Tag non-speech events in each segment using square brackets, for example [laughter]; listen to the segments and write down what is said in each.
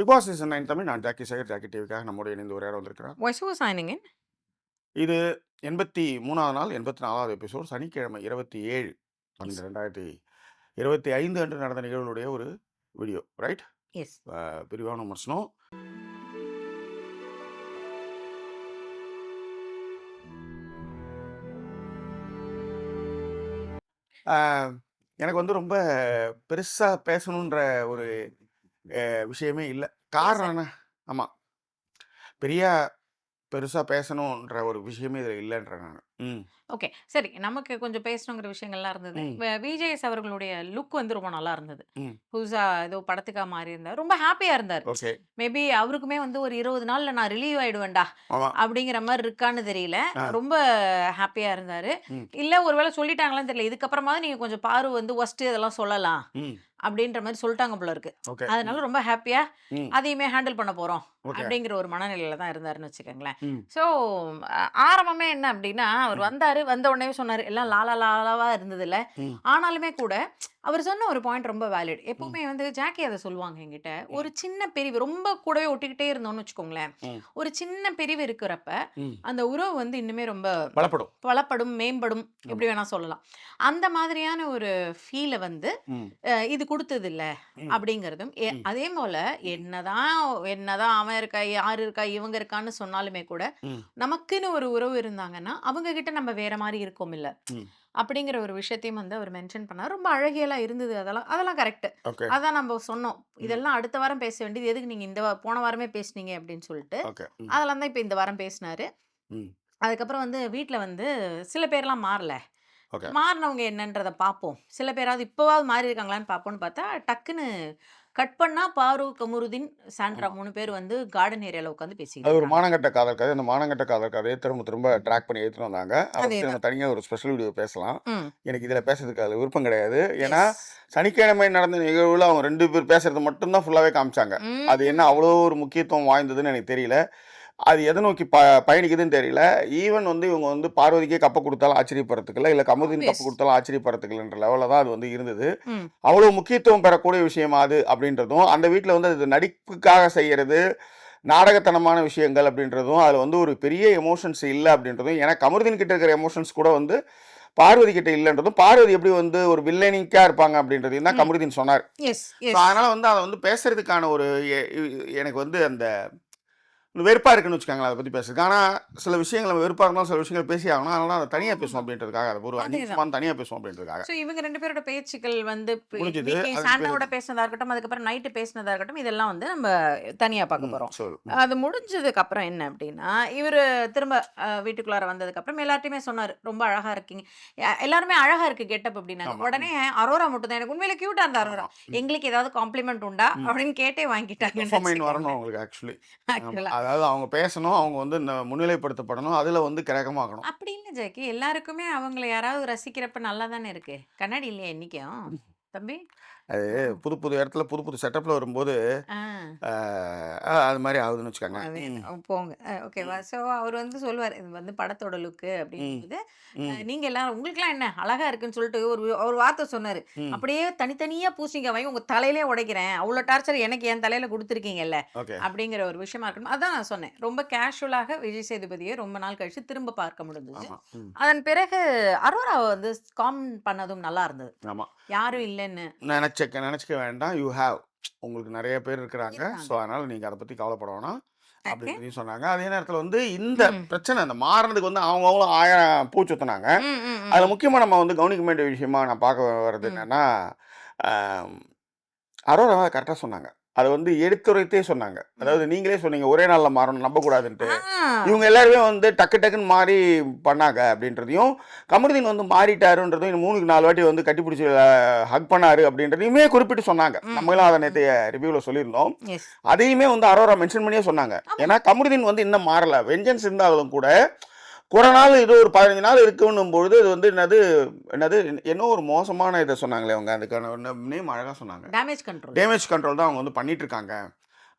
Big boss season nine Tamil நான் Jackie Sekar Jackie டிவிக்காக நம்மோடு இணைந்து உரையாட in? இது எண்பத்தி மூணாவது நாள் எண்பத்தி நாலாவது எபிசோட் சனிக்கிழமை இருபத்தி ஏழு பன்னெண்டு ரெண்டாயிரத்தி இருபத்தி ஐந்து அன்று நடந்த நிகழ்வுடைய ஒரு வீடியோ ரைட். விரிவான விமர்சனம் எனக்கு வந்து ரொம்ப பெருசாக பேசணுன்ற ஒரு விஷயமே இல்லை. காரணம் என்ன ஆமாம் பெரிய பெருசாக பேசணுன்ற ஒரு விஷயமே இதில் இல்லைன்றேன் நான். ஓகே. சரி. நமக்கு கொஞ்சம் பேசணுங்கிற விஷயங்கள்லாம் இருந்தது. விஜேஎஸ் அவர்களுடைய லுக் வந்து ரொம்ப நல்லா இருந்தது. புதுசா ஏதோ படத்துக்கா மாறி இருந்தார். ரொம்ப ஹாப்பியா இருந்தார். மேபி அவருக்குமே வந்து ஒரு இருபது நாள்ல நான் ரிலீவ் ஆயிடுவேன்டா அப்படிங்கிற மாதிரி இருக்கான்னு தெரியல. ரொம்ப ஹாப்பியா இருந்தாரு. இல்ல ஒருவேளை சொல்லிட்டாங்களான்னு தெரியல. இதுக்கப்புறமா நீங்க கொஞ்சம் பாரு வந்து ஒஸ்ட் இதெல்லாம் சொல்லலாம் அப்படின்ற மாதிரி சொல்லிட்டாங்க போல இருக்கு. அதனால ரொம்ப ஹாப்பியா அதையுமே ஹேண்டில் பண்ண போறோம் அப்படிங்கிற ஒரு மனநிலையில தான் இருந்தாருன்னு வச்சுக்கோங்களேன். ஸோ ஆரம்பமே என்ன அப்படின்னா அவர் வந்தாரு வந்த உடனே சொன்னாரு எல்லாம் லாலா லாலாவா இருந்தது இல்ல ஆனாலுமே கூட அவர் சொன்ன ஒரு பாயிண்ட் ரொம்ப வேலிட் எப்பவுமே வந்து ஜாக்கி அதை சொல்லுவாங்க என்கிட்ட. ஒரு சின்ன பிரிவு ரொம்ப கூடவே ஒட்டிக்கிட்டே இருந்தோம்னு வச்சுக்கோங்களேன். ஒரு சின்ன பிரிவு இருக்கிறப்ப அந்த உறவு வந்து இன்னுமே ரொம்ப பலப்படும் பலப்படும் மேம்படும் எப்படி வேணா சொல்லலாம். அந்த மாதிரியான ஒரு ஃபீலை வந்து இது கொடுத்தது இல்ல அப்படிங்கிறதும் அதே போல என்னதான் என்னதான் அவன் இருக்கா யார் இருக்கா இவங்க இருக்கான்னு சொன்னாலுமே கூட நமக்குன்னு ஒரு உறவு இருந்தாங்கன்னா அவங்க கிட்ட நம்ம வேற மாதிரி இருக்கோம் இல்ல. அப்படிங்கிற ஒரு விஷயத்தையும் வந்து அவர் மென்ஷன் பண்ணார். ரொம்ப அழகியலா இருந்தது அதெல்லாம். அதெல்லாம் கரெக்ட் அதான் நம்ம சொன்னோம். இதெல்லாம் அடுத்த வாரம் பேச வேண்டியது. எதுக்கு நீங்க இந்த போன வாரமே பேசுனீங்க? அப்படின்னு சொல்லிட்டு அதெல்லாம் தான் இப்போ இந்த வாரம் பேசினாரு. அதுக்கப்புறம் வந்து வீட்டில் வந்து சில பேர்லாம் மாறல. மாறினவங்க என்னன்றதை பார்ப்போம். சில பேராவது இப்போவாவது மாறி இருக்காங்களான்னு பார்ப்போம்னு பார்த்தா டக்குன்னு கட் பண்ணா பாரு கமுருதீன் சாண்ட்ரா மூணு பேர் வந்து கார்டன் ஏரியாவில் உட்காந்து பேசிக்கிட்டு அது ஒரு மானங்கட்ட காதல் கதை அந்த மானங்கட்ட காதல் கதையை திரும்ப திரும்ப ட்ராக் பண்ணி எடுத்துட்டு வந்தாங்க. அதை பற்றி அதேதான். நம்ம தனியாக ஒரு ஸ்பெஷல் வீடியோ பேசலாம். எனக்கு இதில் பேசுறதுக்கு அது விருப்பம் கிடையாது. ஏன்னா சனிக்கிழமை நடந்த நிகழ்வில் அவங்க ரெண்டு பேர் பேசுறது மட்டும்தான் ஃபுல்லாகவே காமிச்சாங்க. அது என்ன அவ்வளோ ஒரு முக்கியத்துவம் வாய்ந்ததுன்னு எனக்கு தெரியல. அது எதை நோக்கி ப பயணிக்குதுன்னு தெரியல. ஈவன் வந்து இவங்க வந்து பார்வதிக்கே கப்பை கொடுத்தாலும் ஆச்சரியப்படுறதுக்குல இல்லை கமுதின் கப்பு கொடுத்தாலும் ஆச்சரியப்படுறதுக்குலன்ற லெவலில் தான் அது வந்து இருந்தது. அவ்வளோ முக்கியத்துவம் பெறக்கூடிய விஷயமா அது அப்படின்றதும் அந்த வீட்டில் வந்து அது நடிப்புக்காக செய்யறது நாடகத்தனமான விஷயங்கள் அப்படின்றதும் அதில் வந்து ஒரு பெரிய எமோஷன்ஸ் இல்லை அப்படின்றதும் ஏன்னா கமருதீன் கிட்ட இருக்கிற எமோஷன்ஸ் கூட வந்து பார்வதி கிட்ட இல்லைன்றதும் பார்வதி எப்படி வந்து ஒரு வில்லனிக்காக இருப்பாங்க அப்படின்றதையும் தான் கமருதீன் சொன்னார். அதனால் வந்து அதை வந்து பேசுறதுக்கான ஒரு எனக்கு வந்து அந்த வெறுப்பாக இருக்குன்னு வச்சுக்காங்களேன் அதை பற்றி பேசுறதுக்கு. ஆனால் சில விஷயங்கள் நம்ம வெறுப்பாக இருந்தாலும் சில விஷயங்கள் பேசி ஆகணும். அதனால அதை தனியாக பேசுவோம் அப்படின்றதுக்காக அதை ஒரு அஞ்சு தனியாக பேசுவோம் அப்படின்றதுக்காக. ஸோ இவங்க ரெண்டு பேரோட பேச்சுக்கள் வந்து முடிஞ்சது. சாண்டாவோட பேர் பேசினதா இருக்கட்டும் அதுக்கப்புறம் நைட்டு பேசினதா இருக்கட்டும் இதெல்லாம் வந்து நம்ம தனியா பார்க்க ம் போறோம். சொல் ம். அது முடிஞ்சதுக்கு அப்புறம் என்ன அப்படின்னா இவர் திரும்ப வீட்டுக்குள்ளார வந்ததுக்கு அப்புறம் எல்லார்ட்டையுமே சொன்னார் ரொம்ப அழகா இருக்கீங்க. எல்லாருமே அழகா இருக்கு கெட்டப் அப்படின்னாங்க. ஆமாம் உடனே அரோரா மட்டும் தான் எனக்கு உண்மையில கியூட்டா இருந்தா அரோரா. எங்களுக்கு ஏதாவது காம்ப்ளிமெண்ட் உண்டா? அப்படின்னு கேட்டே வாங்கிட்டாங்கன்னு டொஃபமைன் வரணும் ஆமாம் ஆக்சுவலா அதாவது அவங்க பேசணும் அவங்க வந்து இந்த முன்னிலைப்படுத்தப்படணும் அதில் வந்து கிரகமாகணும். அப்படி இல்லை ஜாக்கி எல்லாருக்குமே அவங்கள யாராவது ரசிக்கிறப்ப நல்லா தானே இருக்கு? கண்ணாடி இல்லையா என்றைக்கும் தம்பி? அது. புது புது இடத்துல புது புது செட்டப்பில் வரும்போது அது மாதிரி ஆகுதுன்னு வச்சுக்கோங்க. போங்க. ஓகேவா ஸோ அவர் வந்து சொல்லுவார் இது வந்து படத்தோட லுக்கு ம். அப்படிங்கும்போது ம். அஹ், நீங்க எல்லாரும் உங்களுக்குலாம் என்ன? அழகா இருக்குன்னு சொல்லிட்டு ஒரு ஒரு வார்த்தை சொன்னாரு. அப்படியே தனித்தனியா பூசிங்க வாங்கி உங்க தலையிலே உடைக்கிறேன். அவ்வளோ டார்ச்சர் எனக்கு என் தலையில கொடுத்துருக்கீங்கல்ல? அப்படிங்கிற ஒரு விஷயமா இருக்கணும். அதான் நான் சொன்னேன். ரொம்ப கேஷுவலாக விஜய் சேதுபதியை ரொம்ப நாள் கழிச்சு திரும்ப பார்க்க முடிஞ்சது அதன் பிறகு அரோராவை வந்து காம் பண்ணதும் நல்லா இருந்தது. யாரும் இல்லைன்னு. நினச்சக்க நினச்சிக்க வேண்டாம். You have. உங்களுக்கு நிறைய பேர் இருக்கிறாங்க. ஸோ அதனால் நீங்கள் அதை பற்றி கவலைப்பட வேணாம் அப்படின்றதையும் சொன்னாங்க. அதே நேரத்தில் வந்து இந்த பிரச்சனை இந்த மாறினதுக்கு வந்து அவங்கவுங்களும் ஆயிரம் பூ சுத்தினாங்க. ம் ம் ம் அதில் முக்கியமாக நம்ம வந்து கவனிக்க வேண்டிய விஷயமா நான் பார்க்க வர்றது என்னன்னா அரோரா கரெக்டாக சொன்னாங்க. அதை வந்து எடுத்துரைத்தே சொன்னாங்க. அதாவது நீங்களே சொன்னீங்க ஒரே நாளில் மாறணும் நம்பக்கூடாதுன்ட்டு. இவங்க எல்லாருமே வந்து டக்கு டக்குன்னு மாறி பண்ணாங்க அப்படின்றதையும் கமருதீன் வந்து மாறிட்டாருன்றதையும் இன்னும் மூணுக்கு நாலு வாட்டி வந்து கட்டிப்பிடிச்சி ஹக் பண்ணாரு அப்படின்றதையுமே குறிப்பிட்டு சொன்னாங்க. நம்மளும் அதை நேற்றைய ரிவ்யூவில் சொல்லியிருந்தோம். அதையுமே வந்து அரோரா மென்ஷன் பண்ணியே சொன்னாங்க. ஏன்னா கமருதீன் வந்து இன்னும் மாறல. வெஞ்சன்ஸ் இருந்தாலும் கூட குறை நாள் இது ஒரு பதினஞ்சு நாள் இருக்குன்னும் பொழுது இது வந்து என்னது என்னது என்ன ஒரு மோசமான இதை சொன்னாங்களே அவங்க அதுக்கான நேம் அழகாக சொன்னாங்க. டேமேஜ் கண்ட்ரோல் டேமேஜ் கண்ட்ரோல் தான் அவங்க வந்து பண்ணிட்டு இருக்காங்க.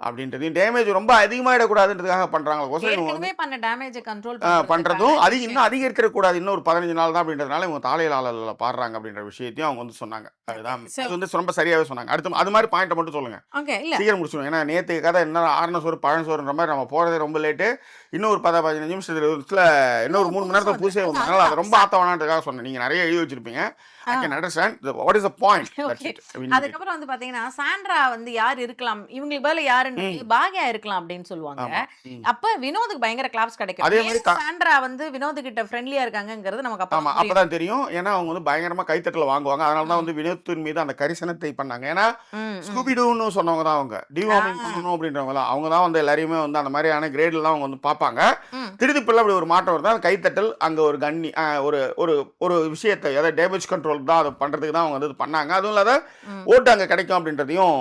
அப்படின்றதையும் டேமேஜ் ரொம்ப அதிகமாகிடக்கூடாதுன்றதுக்காக பண்ணுறாங்களோ கோசம் இவங்க வந்து ஏற்கனவே பண்ண டேமேஜை கண்ட்ரோல் ஆ, பண்றதும் அதிக இன்னும் அதிகரிக்கக்கூடாது இன்னும் ஒரு பதினஞ்சு நாள் தான் அப்படின்றதுனால இவங்க தாளையலாளர்ல பாடுறாங்க அப்படின்ற விஷயத்தையும் அவங்க வந்து சொன்னாங்க. அதுதான். அது வந்து ரொம்ப சரியாவே சொன்னாங்க. அடுத்து அது மாதிரி பாயிண்ட்டை மட்டும் சொல்லுங்க. சீக்கிரம் முடிச்சிடுவோம் ஏன்னா நேற்று கதை என்ன ஆறுன சோறு பழம் சோறுன்ற மாதிரி நம்ம போறதே ரொம்ப லேட்டு இன்னும் ஒரு பத பதினஞ்சு நிமிஷத்துல இன்னும் ஒரு மூணு மணி நேரத்துல புதுசே வந்து அதனால அது ரொம்ப ஆத்த வேணான்றதுக்காக சொன்னேன். நீங்க நிறைய எழுதி வச்சிருப்பீங்க. I can understand what is the point. அதுக்கப்புறம் வந்து பாத்தீங்கன்னா சாண்ட்ரா வந்து யார் இருக்கலாம்? இவங்களுக்கு பதிலா யாருன்னு பாக்யா இருக்கலாம் அப்படின்னு சொல்லுவாங்க. அப்ப வினோதுக்கு பயங்கர கிளாப்ஸ் கிடைக்கும். அதே மாதிரி சாண்ட்ரா வந்து வினோத் கிட்ட ஃப்ரெண்ட்லியா இருக்காங்கங்கிறது நமக்கு அப்ப அப்பதான் தெரியும். ஏன்னா அவங்க வந்து பயங்கரமா கைத்தட்டல வாங்குவாங்க. அதனால தான் வந்து வினோத்தின் மீது அந்த கரிசனத்தை பண்ணாங்க. ஏன்னா ஸ்கூபிடூன்னு சொன்னவங்க தான் அவங்க. டிவார்மிங் பண்ணணும் அப்படின்றவங்க தான். அவங்க தான் வந்து எல்லாரையுமே வந்து அந்த மாதிரியான கிரேட்ல தான் அவங்க வந்து பார்ப்பாங்க. ம். திருதிப்பில் அப்படி ஒரு மாற்றம் வருது. கைத்தட்டல் அங்கே ஒரு கண்ணி ஒரு ஒரு ஒரு விஷயத்தை அதாவது டேமேஜ் கண்ட்ரோல் தான் அதை பண்ணுறதுக்கு தான் அவங்க வந்து பண்ணாங்க. அதுவும் இல்லாத. ஓட்டு அங்கே கிடைக்கும் அப்படின்றதையும்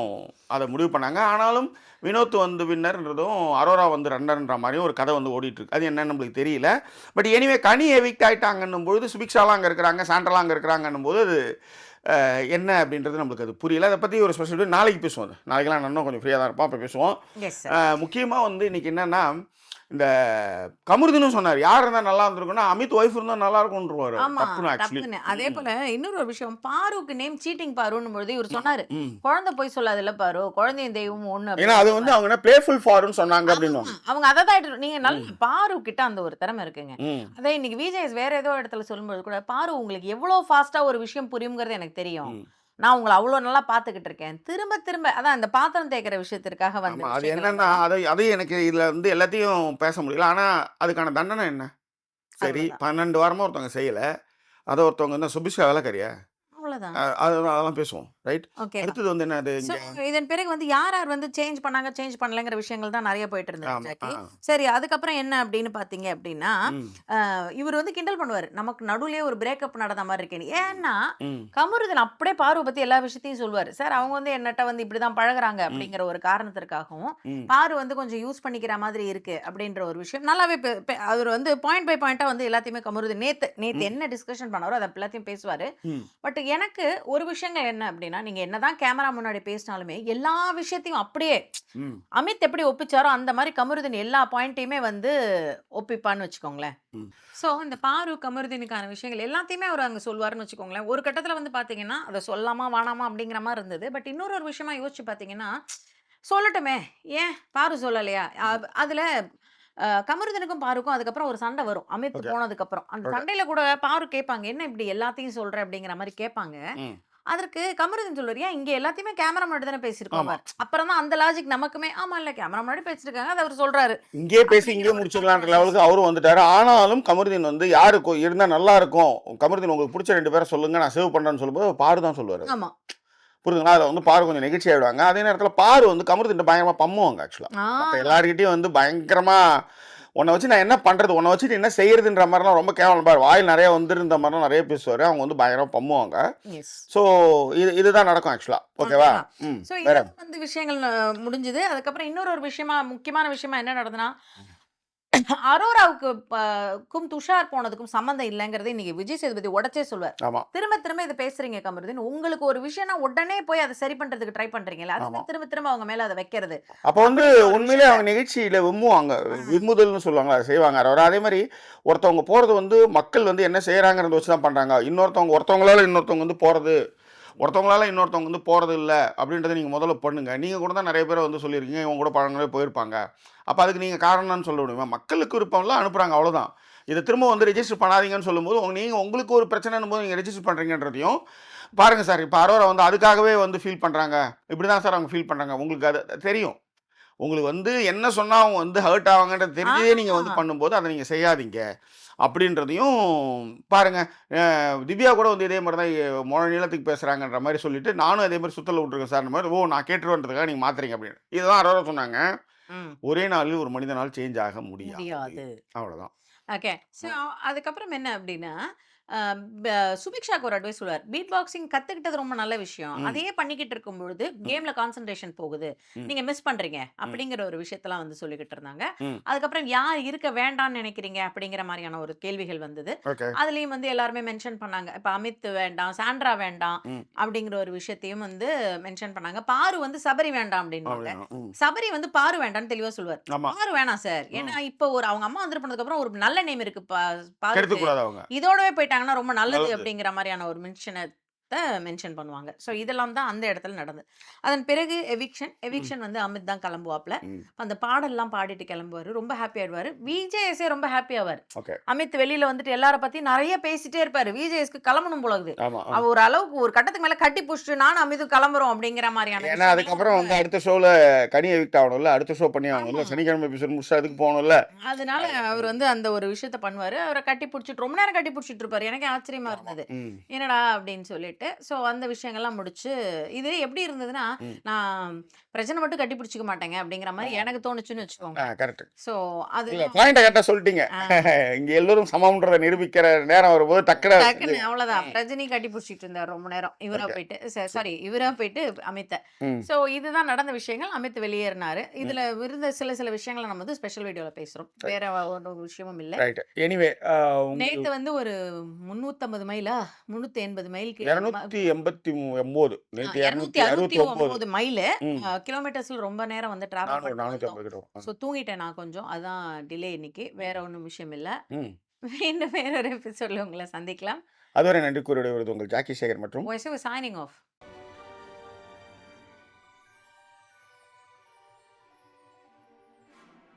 அதை முடிவு பண்ணாங்க. ஆனாலும் வினோத் வந்து வின்னர்ன்றதும் அரோரா வந்து ரன்னர்ன்ற மாதிரியும் ஒரு கதை வந்து ஓடிட்டு இருக்கு. அது என்னன்னு நம்மளுக்கு தெரியல. பட் எனிவே கனி எவிக்ட் ஆயிட்டாங்கன்னும் பொழுது சுபிக்ஷாலாம் அங்கே இருக்கிறாங்க சாண்டலாம் அங்கே இருக்கிறாங்கன்னும் போது அது என்ன அப்படின்றது நம்மளுக்கு அது புரியல. அதை பற்றி ஒரு ஸ்பெஷல் நாளைக்கு பேசுவோம் நாளைக்கெல்லாம் நான் கொஞ்சம் ஃப்ரீயாக தான் இருப்போம். அப்போ பேசுவோம். முக்கியமாக வந்து இன்னைக்கு என்னன்னா இந்த கமருதினும் சொன்னார். யார் இருந்தால் நல்லா இருந்திருக்குன்னா அமித் ஒய்ஃப் இருந்தால் நல்லா இருக்கும்ன்றவாரு தப்புன்னு ஆக்சுவலி அதே போல இன்னொரு ஒரு விஷயம் பாருக்கு நேம் சீட்டிங் பாருன்னு பொழுது இவர் சொன்னாரு குழந்தை போய் சொல்லாதுல்ல பாரு குழந்தையும் தெய்வம் ஒண்ணு ஏன்னா அது வந்து அவங்க பிளேஃபுல் ஃபார்னு சொன்னாங்க அப்படின்னு அவங்க அதை தான் எடுத்து- நீங்க நல்ல பாரு கிட்ட அந்த ஒரு திறமை இருக்குங்க. அதே இன்னைக்கு விஜய் வேற ஏதோ இடத்துல சொல்லும்போது கூட பாரு உங்களுக்கு எவ்வளவு ஃபாஸ்டா ஒரு விஷயம் புரியுங்கிறது எனக்கு தெரியும். நான் உங்களை அவ்வளவு நல்லா பாத்துக்கிட்டு இருக்கேன் திரும்ப திரும்ப அதான் இந்த பாத்திரம் தேய்க்கிற விஷயத்திற்காக வந்து அது என்னன்னா அதை அதை எனக்கு இதுல வந்து எல்லாத்தையும் பேச முடியல. ஆனா அதுக்கான தண்டனை என்ன? சரி. பன்னெண்டு வாரமா ஒருத்தவங்க செய்யல. அதை ஒருத்தவங்க வந்து சுபிஷா வேலைக்காரியா? அவ்வளவுதான். அதெல்லாம் பேசுவோம். ரைட் ஓகே அடுத்தது வந்து இங்க இதன் பிறகு வந்து யார் யார் வந்து சேஞ்ச் பண்ணாங்க சேஞ்ச் பண்ணலங்கிற விஷயங்கள் தான் நிறைய போயிட்டு ஆ. சரி அதுக்கப்புறம் என்ன அப்படின்னு பாத்தீங்க அப்படின்னா இவர் வந்து கிண்டல் பண்ணுவார். நமக்கு நடுவுலயே ஒரு பிரேக்கப் நடந்த மாதிரி இருக்கேன்னு. ஏன்னா கமருதன் அப்படியே பார்வை பத்தி எல்லா விஷயத்தையும் சொல்லுவார் சார் அவங்க வந்து என்னட்ட வந்து இப்படிதான் பழகுறாங்க அப்படிங்கிற ஒரு காரணத்திற்காகவும். பாரு வந்து கொஞ்சம் யூஸ் பண்ணிக்கிற மாதிரி இருக்கு அப்படின்ற ஒரு விஷயம். நல்லாவே அவர் வந்து பாயிண்ட் பை பாயிண்டா வந்து எல்லாத்தையுமே கமருதன் நேத்து நேத்து என்ன டிஸ்கஷன் பண்ணாரோ அதை எல்லாத்தையும் பேசுவாரு. பட் எனக்கு ஒரு விஷயங்கள் என்ன அப்படின்னா நீங்க என்னதான் கேமரா முன்னாடி பேசினாலுமே எல்லா விஷயத்தையும் அப்படியே அமித் எப்படி ஒப்பிச்சாரோ அந்த மாதிரி கமருதன் எல்லா பாயிண்ட்டையுமே வந்து ஒப்பிப்பான்னு வச்சுக்கோங்களேன். ஸோ இந்த பாரு கமருதீனுக்கான விஷயங்கள் எல்லாத்தையுமே அவர் அங்கே சொல்லுவாருன்னு வச்சுக்கோங்களேன். ஒரு கட்டத்தில் வந்து பார்த்தீங்கன்னா அதை சொல்லாமா வேணாமா அப்படிங்கிற மாதிரி இருந்தது. பட் இன்னொரு ஒரு விஷயமா யோசிச்சு பார்த்தீங்கன்னா சொல்லட்டுமே. ஏன் பாரு சொல்லலையா? அதுல கமருதனுக்கும் பாருக்கும் அதுக்கப்புறம் ஒரு சண்டை வரும். அமித் Okay. போனதுக்கு அப்புறம் அந்த. சண்டையில கூட பாரு கேட்பாங்க என்ன இப்படி எல்லாத்தையும் சொல்ற? அப்படிங்கிற மாதிரி கேட்பாங்க. அதற்கு கமருதன் சொல்லுவார் ஏன் இங்க எல்லாத்தையுமே கேமரா முன்னாடி தானே பேசியிருக்கோம். அப்புறம் தான் அந்த லாஜிக் நமக்குமே ஆமா இல்ல கேமரா முன்னாடி பேசிருக்காங்க அதை அவர் சொல்றாரு. இங்கேயே பேசி இங்கேயே முடிச்சுக்கலான்ற லெவலுக்கு அவரும் வந்துட்டாரு. ஆனாலும் கமருதீன் வந்து யாருக்கு இருந்தா நல்லா இருக்கும். கமருதீன் உங்களுக்கு பிடிச்ச ரெண்டு பேரை சொல்லுங்க நான் சேவ் பண்றேன்னு சொல்லும்போது பாரு தான் சொல்லுவாரு. ஆமா. புரியுதுங்களா? அதில் வந்து பாரு கொஞ்சம் நெகிழ்ச்சி ஆயிடுவாங்க. அதே நேரத்தில் பாரு வந்து கமருதீன் பயங்கரமா பம்முவாங்க ஆக்சுவலா ஆ, மற்ற எல்லார்கிட்டயும் வந்து பயங்கரமா உன்னை வச்சு நான் என்ன பண்றது? உன்னை வச்சுட்டு என்ன செய்யறதுன்ற மாதிரிலாம் ரொம்ப கேவலம். பாரு வாயில் நிறைய வந்துருந்த மாதிரிலாம் நிறைய பேசுவாரு. அவங்க வந்து பயங்கரமா பம்முவாங்க. ஸோ இது இதுதான் நடக்கும் ஆக்சுவலா ஓகேவா? ஸோ வேற. வந்து விஷயங்கள் முடிஞ்சுது. அதுக்கப்புறம் இன்னொரு ஒரு விஷயமா முக்கியமான விஷயமா என்ன நடந்ததுன்னா அரோராவுக்கு ப- க்கும் துஷார் போனதுக்கும் சம்மந்தம் இல்லைங்கிறதை இன்னைக்கு விஜய் சேதுபதி உடச்சே சொல்வார். திரும்ப திரும்ப இதை பேசுறீங்க கமருதீன். உங்களுக்கு ஒரு விஷயம்னா உடனே போய் அதை சரி பண்றதுக்கு ட்ரை பண்றீங்களா அது. திரும்ப திரும்ப அவங்க மேல அதை வைக்கிறது. அப்போ வந்து உண்மையிலே அவங்க நிகழ்ச்சியில விம்முவாங்க. விம்முதல்னு சொல்லுவாங்க செய்வாங்க. அவர் அதே மாதிரி ஒருத்தவங்க போறது வந்து மக்கள் வந்து என்ன செய்யறாங்கிறத வச்சு தான் பண்றாங்க. இன்னொருத்தவங்க ஒருத்தவங்களால இன்னொருத்தவங்க வந்து போறது ஒருத்தவங்களால இன்னொருத்தவங்க வந்து போகிறது இல்லை அப்படின்றத நீங்கள் முதல்ல பண்ணுங்கள் நீங்கள் கூட தான் நிறைய பேர் வந்து சொல்லியிருக்கீங்க. இவங்க கூட பழங்களே போயிருப்பாங்க. அப்போ அதுக்கு நீங்கள் காரணம்னு சொல்ல முடியுமா? மக்களுக்கு விருப்பம்லாம் அனுப்புறாங்க அவ்வளோதான் இதை திரும்ப வந்து ரெஜிஸ்டர் பண்ணாதீங்கன்னு சொல்லும்போது உங்கள் நீங்கள் உங்களுக்கு ஒரு பிரச்சனைன்னு போது நீங்கள் ரெஜிஸ்டர் பண்ணுறீங்கன்றதையும் பாருங்கள் சார். இப்போ அரோரா வந்து அதுக்காகவே வந்து ஃபீல் பண்ணுறாங்க இப்படி தான் சார் அவங்க ஃபீல் பண்ணுறாங்க உங்களுக்கு அது தெரியும். உங்களுக்கு வந்து என்ன சொன்னா அவங்க வந்து ஹர்ட் ஆவாங்கன்றது தெரிஞ்சே நீங்க வந்து. பண்ணும்போது அதை நீங்க செய்யாதீங்க. அப்படின்றதையும் பாருங்க. அஹ் திவ்யா கூட வந்து இதே மாதிரி தான் மொழ நீளத்துக்கு பேசுறாங்கன்ற மாதிரி சொல்லிட்டு நானும் அதே மாதிரி சுத்தல விட்டுருக்கேன் சார். மாதிரி ஓ நான் கேட்டுருவன்றதுக்காக நீங்க மாத்துறீங்க அப்படின்னு. இதுதான் அரோரா சொன்னாங்க. ஒரே நாளில் ஒரு மனிதனால் சேஞ்ச் ஆக முடியாது. அவ்வளவுதான். ஓகே ஸோ அதுக்கப்புறம் என்ன அப்படின்னா சுபிக்ஷாக்கு ஒரு அட்வைஸ் சொல்லுவார். பீட் பாக்ஸிங் கத்துக்கிட்டது ரொம்ப நல்ல விஷயம். அதையே பண்ணிக்கிட்டு இருக்கும் பொழுது கேம்ல கான்சென்ட்ரேஷன் போகுது. நீங்க மிஸ் பண்றீங்க அப்படிங்கிற ஒரு விஷயத்தெல்லாம் வந்து சொல்லிக்கிட்டு இருந்தாங்க. அதுக்கப்புறம் யார் இருக்க வேண்டாம்னு நினைக்கிறீங்க அப்படிங்கிற மாதிரியான ஒரு கேள்விகள் வந்தது. அதுலயும் வந்து எல்லாருமே மென்ஷன் பண்ணாங்க. இப்ப அமித் வேண்டாம் சாண்ட்ரா வேண்டாம். அப்படிங்கிற ஒரு விஷயத்தையும் வந்து மென்ஷன் பண்ணாங்க. பாரு வந்து சபரி வேண்டாம் ம். சபரி வந்து பாரு வேண்டாம்னு தெளிவா சொல்லுவார். பாரு வேணாம் சார். ஏன்னா இப்போ ஒரு அவங்க அம்மா வந்து பண்ணதுக்கு அப்புறம் ஒரு நல்ல நேம் இருக்கு. பா- பாருக்கு கெடுத்துக்கூடாது போயிட்டாங்கன்னா ரொம்ப நல்லது. அப்படிங்கிற மாதிரியான ஒரு மென்ஷனத்தை மென்ஷன் பண்ணுவாங்க. ஸோ இதெல்லாம் தான் அந்த இடத்துல நடந்தது. அதன் பிறகு எவிக்ஷன் எவிக்ஷன் வந்து அமித் தான் கிளம்புவாப்ல அந்த பாடல்லாம் பாடிட்டு கிளம்புவாரு. ரொம்ப ஹாப்பி ஆயிடுவாரு. விஜேஎஸ்ஏ ரொம்ப ஹாப்பி ஆவார். அமித் வெளியில வந்துட்டு எல்லார பத்தி நிறைய பேசிட்டே இருப்பாரு. விஜேஎஸ்க்கு கிளம்பணும் போல இருக்குது. ஆமா ஆமா. அவ ஒரு அளவுக்கு ஒரு கட்டத்துக்கு மேல கட்டி புடிச்சிட்டு நானும் அமிதும் கிளம்புறோம் அப்படிங்கிற மாதிரியான ஏன்னா அதுக்கப்புறம் வந்து அடுத்த ஷோல கனி எவிக்ட் ஆகணும்ல. அடுத்த ஷோ பண்ணி ஆகணும்ல. சனிக்கிழமை எபிசோட் முடிச்சு அதுக்கு போகணும்ல. அதனால அவர் வந்து அந்த ஒரு விஷயத்த பண்ணுவாரு. அவரை கட்டி பிடிச்சிட்டு ரொம்ப நேரம் கட்டி பிடிச்சிட்டு இருப்பாரு. எனக்கு ஆச்சரியமா இருந்தது. என்னடா? அப்படின்னு சொல்லிட்டு. ஸோ அந்த விஷயங்கள்லாம் முடிச்சு இது எப்படி இருந்ததுன்னா. நான் பிரச்சனை மட்டும் கட்டி பிடிச்சிக்க மாட்டேங்க அப்படிங்கிற மாதிரி எனக்கு தோணுச்சுன்னு வச்சுக்கோங்க. கரெக்ட் ஸோ அது இல்ல பாயிண்ட கரெக்டா சொல்லிட்டீங்க. [laughs] இங்க எல்லோரும் சமம்ன்றதை நிரூபிக்கிற நேரம் வரும்போது டக்குனு டக்குன்னு அவ்வளவுதான். ரஜினி கட்டி பிடிச்சிட்டு இருந்தார் ரொம்ப நேரம். இவரா. போயிட்டு சாரி இவரா போயிட்டு அமித்த. ஸோ இதுதான் நடந்த விஷயங்கள். அமித் வெளியேறினாரு. இதுல இருந்த சில சில விஷயங்களை நம்ம வந்து ஸ்பெஷல் வீடியோல பேசுறோம். வேற ஒரு விஷயமும் இல்ல. ரைட் எனிவே நேத்து வந்து ஒரு முன்னூத்தம்பது மைலா முன்னூத்தி எண்பது மைலுக்கு இருநூத்தி எண்பத்தி நேற்று இருநூத்தி அறுபத்தி ஒன்பது மைலு. கிலோமீட்டர்ஸ்ல ரொம்ப நேரம் வந்து டிராவல் ஸோ தூங்கிட்டேன் நான் கொஞ்சம். அதான் டிலே இன்னைக்கு. வேற ஒன்றும் விஷயம் இல்லை. இன்னும் வேற ஒரு எபிசோட்ல உங்களை சந்திக்கலாம். அதுவரை நன்றி கூறிய வருது உங்கள் ஜாக்கி சேகர் மற்றும் சைனிங் ஆஃப்